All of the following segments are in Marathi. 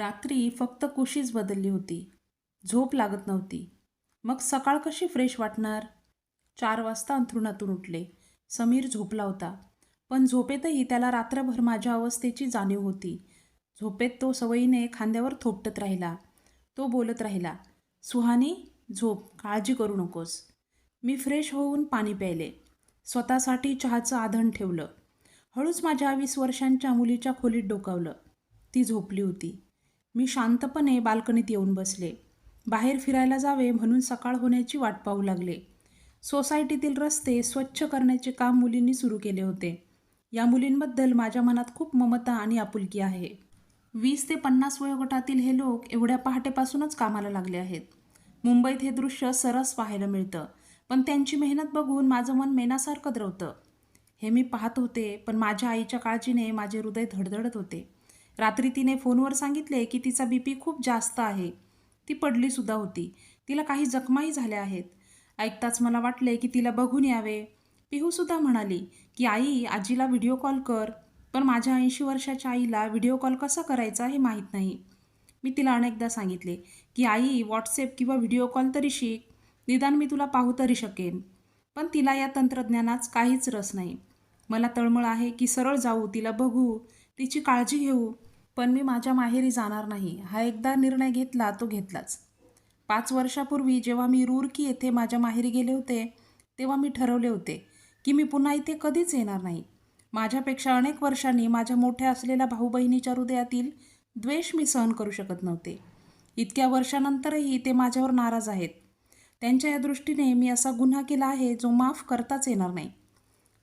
रात्री फक्त कुशीच बदलली होती. झोप लागत नव्हती. मग सकाळ कशी फ्रेश वाटणार? चार वाजता अंथरुणातून उठले. समीर झोपला होता. पण झोपेतही त्याला रात्रभर माझ्या अवस्थेची जाणीव होती. झोपेत तो सवयीने खांद्यावर थोपटत राहिला. तो बोलत राहिला सुहानी झोप काळजी करू नकोस. मी फ्रेश होऊन पाणी प्यायले. स्वतःसाठी चहाचं आधण ठेवलं. हळूच माझ्या वीस वर्षांच्या मुलीच्या खोलीत डोकावलं. ती झोपली होती. मी शांतपणे बाल्कनीत येऊन बसले. बाहेर फिरायला जावे म्हणून सकाळ होण्याची वाट पाहू लागले. सोसायटीतील रस्ते स्वच्छ करण्याचे काम मुलींनी सुरू केले होते. या मुलींबद्दल माझ्या मनात खूप ममता आणि आपुलकी आहे. वीस ते पन्नास वयोगटातील हे लोक एवढ्या पहाटेपासूनच कामाला लागले आहेत. मुंबईत हे दृश्य सरस पाहायला मिळतं पण त्यांची मेहनत बघून माझं मन मेनासारखं द्रवतं. हे मी पाहत होते पण माझ्या आईच्या काळजीने माझे हृदय धडधडत होते. रात्री तिने फोनवर सांगितले की तिचा बी पी खूप जास्त आहे. ती पडलीसुद्धा होती. तिला काही जखमाही झाल्या आहेत. ऐकताच मला वाटले की तिला बघून यावे. पिहूसुद्धा म्हणाली की आई आजीला व्हिडिओ कॉल कर. पण माझ्या ऐंशी वर्षाच्या आईला व्हिडिओ कॉल कसा करायचा हे माहीत नाही. मी तिला अनेकदा सांगितले की आई व्हॉट्सॲप किंवा व्हिडिओ कॉल तरी शिक. निदान मी तुला पाहू तरी शकेन. पण तिला या तंत्रज्ञानात काहीच रस नाही. मला तळमळ आहे की सरळ जाऊ तिला बघू तिची काळजी घेऊ. पण मी माझ्या माहेरी जाणार नाही. हा एकदा निर्णय घेतला तो घेतलाच. पाच वर्षापूर्वी जेव्हा मी रूरकी येथे माझ्या माहेरी गेले होते तेव्हा मी ठरवले होते की मी पुन्हा इथे कधीच येणार नाही. माझ्यापेक्षा अनेक वर्षांनी माझ्या मोठ्या असलेल्या भाऊ बहिणीच्या हृदयातील द्वेष मी सहन करू शकत नव्हते. इतक्या वर्षानंतरही ते माझ्यावर नाराज आहेत. त्यांच्या या दृष्टीने मी असा गुन्हा केला आहे जो माफ करताच येणार नाही.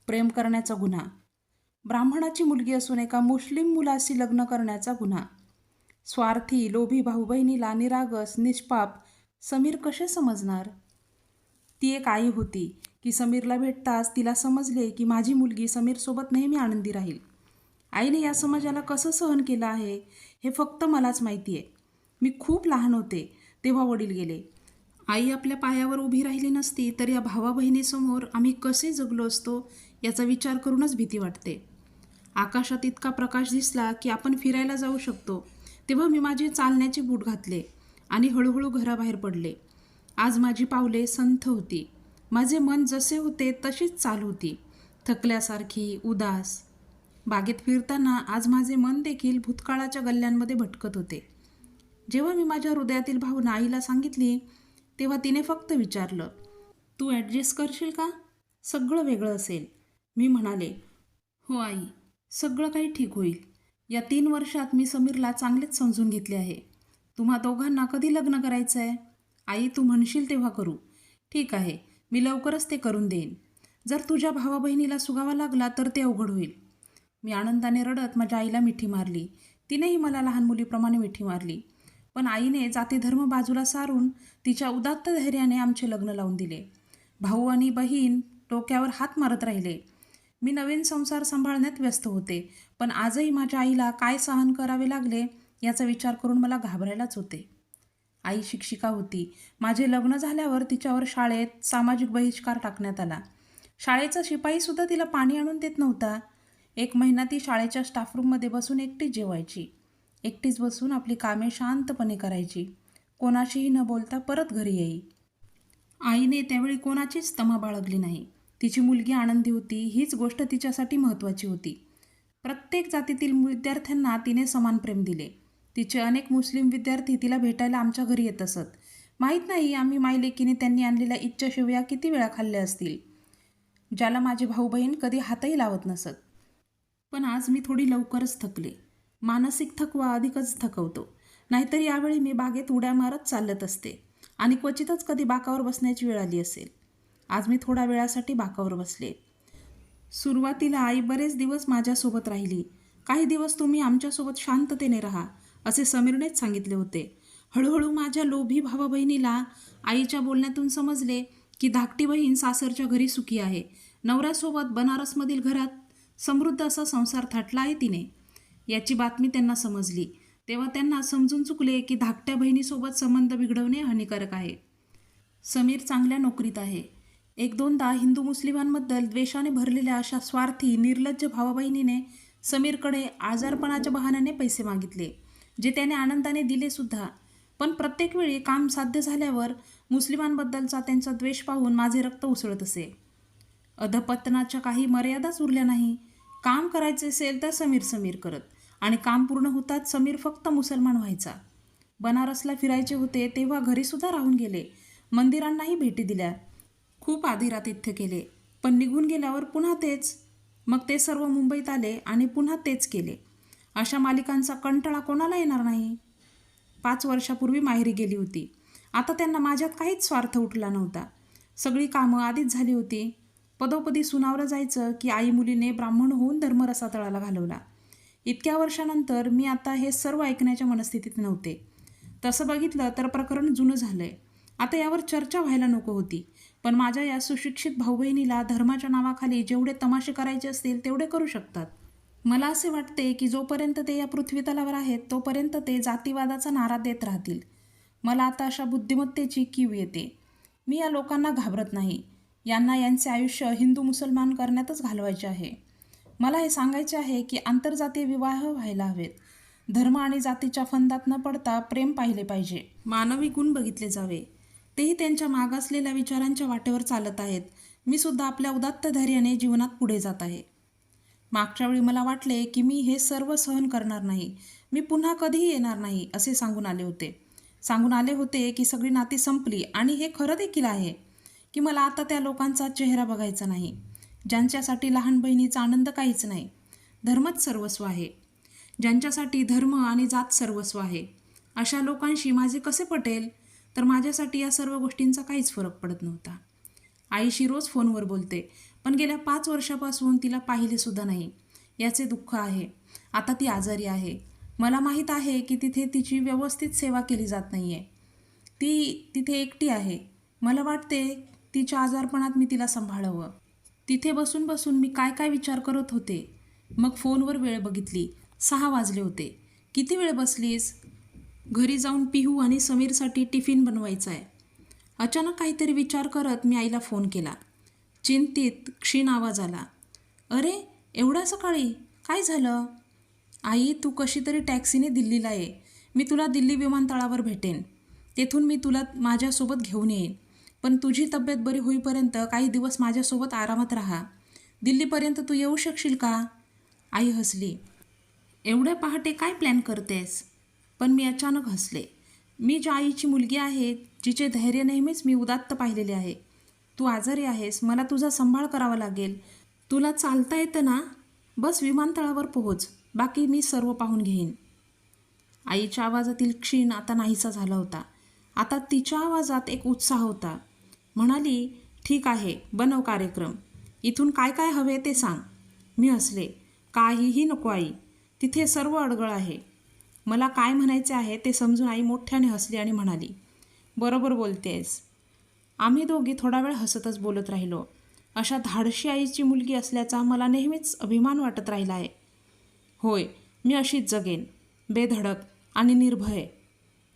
प्रेम करण्याचा गुन्हा. ब्राह्मणाची मुलगी असून एका मुस्लिम मुलाशी लग्न करण्याचा गुन्हा. स्वार्थी लोभी भाऊ बहिणीला निरागस निष्पाप समीर कसे समजणार? ती एक आई होती की समीरला भेटताच तिला समजले की माझी मुलगी समीरसोबत नेहमी आनंदी राहील. आईने या समाजाला कसं सहन केलं आहे हे फक्त मलाच माहिती आहे. मी खूप लहान होते तेव्हा वडील गेले. आई आपल्या पायावर उभी राहिली नसती तर या भावा बहिणीसमोर आम्ही कसे जगलो असतो याचा विचार करूनच भीती वाटते. आकाशात इतका प्रकाश दिसला की आपण फिरायला जाऊ शकतो. तेव्हा मी माझे चालण्याचे बूट घातले आणि हळूहळू घराबाहेर पडले. आज माझी पावले संथ होती. माझे मन जसे होते तशीच चाल होती. थकल्यासारखी उदास. बागेत फिरताना आज माझे मन देखील भूतकाळाच्या गल्ल्यांमध्ये भटकत होते. जेव्हा मी माझ्या हृदयातील भावना आईला सांगितली तेव्हा तिने फक्त विचारलं तू ॲडजस्ट करशील का? सगळं वेगळं असेल. मी म्हणाले हो आई. सगळं काही ठीक होईल. या तीन वर्षात मी समीरला चांगलेच समजून घेतले आहे. तुम्हा दोघांना कधी लग्न करायचं आहे आई तू म्हणशील तेव्हा करू. ठीक आहे मी लवकरच ते करून देईन. जर तुझ्या भावा बहिणीला सुगावा लागला तर ते अवघड होईल. मी आनंदाने रडत माझ्या आईला मिठी मारली. तिनेही मला लहान मुलीप्रमाणे मिठी मारली. पण आईने जातीधर्म बाजूला सारून तिच्या उदात्त धैर्याने आमचे लग्न लावून दिले. भाऊ आणि बहीण डोक्यावर हात मारत राहिले. मी नवीन संसार सांभाळण्यात व्यस्त होते. पण आजही माझ्या आईला काय सहन करावे लागले याचा विचार करून मला घाबरायलाच होते. आई शिक्षिका होती. माझे लग्न झाल्यावर तिच्यावर शाळेत सामाजिक बहिष्कार टाकण्यात आला. शाळेचा शिपाईसुद्धा तिला पाणी आणून देत नव्हता. एक महिना ती शाळेच्या स्टाफरूममध्ये बसून एकटीच जेवायची. एकटीच बसून आपली कामे शांतपणे करायची. कोणाशीही न बोलता परत घरी येई आईने त्यावेळी कोणाचीच तमा बाळगली नाही. तिची मुलगी आनंदी होती हीच गोष्ट तिच्यासाठी महत्त्वाची होती. प्रत्येक जातीतील विद्यार्थ्यांना तिने समान प्रेम दिले. तिचे अनेक मुस्लिम विद्यार्थी तिला भेटायला आमच्या घरी येत असत. माहीत नाही आम्ही मायलेकीने त्यांनी आणलेल्या इच्छा शेवया किती वेळा खाल्ल्या असतील. ज्याला माझे भाऊ बहीण कधी हातही लावत नसत. पण आज मी थोडी लवकरच थकले. मानसिक थकवा अधिकच थकवतो. नाहीतर यावेळी मी बागेत उड्या मारत चालत असते. आणि क्वचितच कधी बाकावर बसण्याची वेळ आली असेल. आज मी थोड्या वेळासाठी बाकावर बसले. सुरुवातीला आई बरेच दिवस माझ्यासोबत राहिली. काही दिवस तुम्ही आमच्यासोबत शांततेने राहा असे समीरनेच सांगितले होते. हळूहळू माझ्या लोभी भावा बहिणीला आईच्या बोलण्यातून समजले की धाकटी बहीण सासरच्या घरी सुखी आहे. नवऱ्यासोबत बनारसमधील घरात समृद्ध असा संसार थाटला आहे तिने. याची बातमी त्यांना समजली. तेव्हा त्यांना समजून चुकले की धाकट्या बहिणीसोबत संबंध बिघडवणे हानिकारक आहे. समीर चांगल्या नोकरीत आहे. एक दोनदा हिंदू मुस्लिमांबद्दल द्वेषाने भरलेल्या अशा स्वार्थी निर्लज्ज भावाबहिणीने समीरकडे आजारपणाच्या बहाण्याने पैसे मागितले जे त्याने आनंदाने दिले सुद्धा. पण प्रत्येक वेळी काम साध्य झाल्यावर मुस्लिमांबद्दलचा त्यांचा द्वेष पाहून माझे रक्त उसळत असे. अधपतनाच्या काही मर्यादाच उरल्या नाही. काम करायचे असेल तर समीर समीर करत आणि काम पूर्ण होताच समीर फक्त मुसलमान व्हायचा. बनारसला फिरायचे होते तेव्हा घरीसुद्धा राहून गेले. मंदिरांनाही भेटी दिल्या. खूप आधिरातिथ्य केले. पण निघून गेल्यावर पुन्हा तेच. मग ते सर्व मुंबईत आले आणि पुन्हा तेच केले. अशा मालिकांचा कंटाळा कोणाला येणार नाही? पाच वर्षापूर्वी माहेरी गेली होती. आता त्यांना माझ्यात काहीच स्वार्थ उठला नव्हता. सगळी कामं आधीच झाली होती. पदोपदी सुनावरं जायचं की आई मुलीने ब्राह्मण होऊन धर्मरसा तळाला घालवला. इतक्या वर्षानंतर मी आता हे सर्व ऐकण्याच्या मनस्थितीत नव्हते. तसं बघितलं तर प्रकरण जुनं झालं आहे आता यावर चर्चा व्हायला नको होती. पण माझ्या या सुशिक्षित भाऊ बहिणीला धर्माच्या नावाखाली जेवढे तमाशे करायचे असतील तेवढे करू शकतात. मला असे वाटते की जोपर्यंत ते या पृथ्वीतलावर आहेत तोपर्यंत ते जातीवादाचा नारा देत राहतील. मला आता अशा बुद्धिमत्तेची कीव येते. मी या लोकांना घाबरत नाही. यांना यांचे आयुष्य हिंदू मुसलमान करण्यातच घालवायचे आहे. मला हे सांगायचे आहे की आंतरजातीय विवाह व्हायला हवेत. धर्म आणि जातीच्या फंदात न पडता प्रेम पाहिले पाहिजे. मानवी गुण बघितले जावे. तेही त्यांच्या मागासलेल्या विचारांच्या वाटेवर चालत आहेत. मी सुद्धा आपल्या उदात्त धैर्याने जीवनात पुढे जात आहे. मागच्या वेळी मला वाटले की मी हे सर्व सहन करणार नाही. मी पुन्हा कधीही येणार नाही असे सांगून आले होते. सांगून आले होते की सगळी नाती संपली आणि हे खरं देखील आहे की मला आता त्या लोकांचा चेहरा बघायचा नाही. ज्यांच्यासाठी लहान बहिणीचा आनंद काहीच नाही. धर्मच सर्वस्व आहे. ज्यांच्यासाठी धर्म आणि जात सर्वस्व आहे. अशा लोकांशी माझे कसे पटेल? तर माझ्यासाठी या सर्व गोष्टींचा काहीच फरक पडत नव्हता. आईशी रोज फोनवर बोलते पण गेल्या पाच वर्षापासून तिला पाहिलेसुद्धा नाही. याचे दुःख आहे. आता ती आजारी आहे. मला माहीत आहे की तिथे तिची व्यवस्थित सेवा केली जात नाही आहे ती तिथे एकटी आहे. मला वाटते तिच्या आजारपणात मी तिला सांभाळावं. तिथे बसून बसून मी काय काय विचार करत होते. मग फोनवर वेळ बघितली. सहा वाजले होते. किती वेळ बसलीस? घरी जाऊन पिहू आणि समीरसाठी टिफिन बनवायचा आहे. अचानक काहीतरी विचार करत मी आईला फोन केला. चिंतित क्षीण आवाज आला. अरे एवढ्या सकाळी? काय झालं? आई तू कशी तरी टॅक्सीने दिल्लीला ये. मी तुला दिल्ली विमानतळावर भेटेन. तेथून मी तुला माझ्यासोबत घेऊन येईन. पण तुझी तब्येत बरी होईपर्यंत काही दिवस माझ्यासोबत आरामात राहा. दिल्लीपर्यंत तू येऊ शकशील का? आई हसली. एवढ्या पहाटे काय प्लॅन करतेस? पण मी अचानक हसले. मी ज्या आईची मुलगी आहे जिचे धैर्य नेहमीच मी उदात्त पाहिलेले आहे. तू आजारी आहेस मला तुझा सांभाळ करावा लागेल. तुला चालता येतं ना? बस विमानतळावर पोहोच. बाकी मी सर्व पाहून घेईन. आईच्या आवाजातील क्षीण आता नाहीसा झाला होता. आता तिच्या आवाजात एक उत्साह होता. म्हणाली ठीक आहे बनव कार्यक्रम. इथून काय काय हवे ते सांग. मी हसले. काहीही नको आई. तिथे सर्व अडगळ आहे. मला काय म्हणायचे आहे ते समजून आई मोठ्याने हसली आणि म्हणाली बरोबर बोलतेस आम्ही दोघी थोडा वेळ हसतच बोलत राहिलो. अशा धाडशी आईची मुलगी असल्याचा मला नेहमीच अभिमान वाटत राहिला आहे. होय मी अशीच जगेन. बेधडक आणि निर्भय.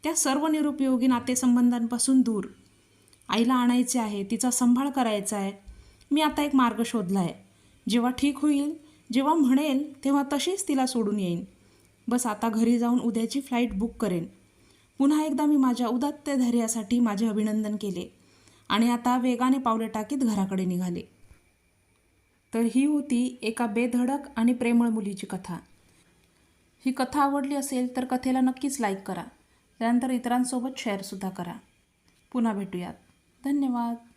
त्या सर्व निरुपयोगी नातेसंबंधांपासून दूर. आईला आणायचे आहे तिचा सांभाळ करायचा आहे. मी आता एक मार्ग शोधला आहे जेव्हा ठीक होईल जेव्हा म्हणेल तेव्हा तशीच तिला सोडून येईन. बस आता घरी जाऊन उद्याची फ्लाईट बुक करेन. पुन्हा एकदा मी माझ्या उदात्त धैर्यासाठी माझे अभिनंदन केले आणि आता वेगाने पावले टाकीत घराकडे निघाले. तर ही होती एका बेधडक आणि प्रेमळ मुलीची कथा. ही कथा आवडली असेल तर कथेला नक्कीच लाईक करा. त्यानंतर इतरांसोबत शेअरसुद्धा करा. पुन्हा भेटूयात. धन्यवाद.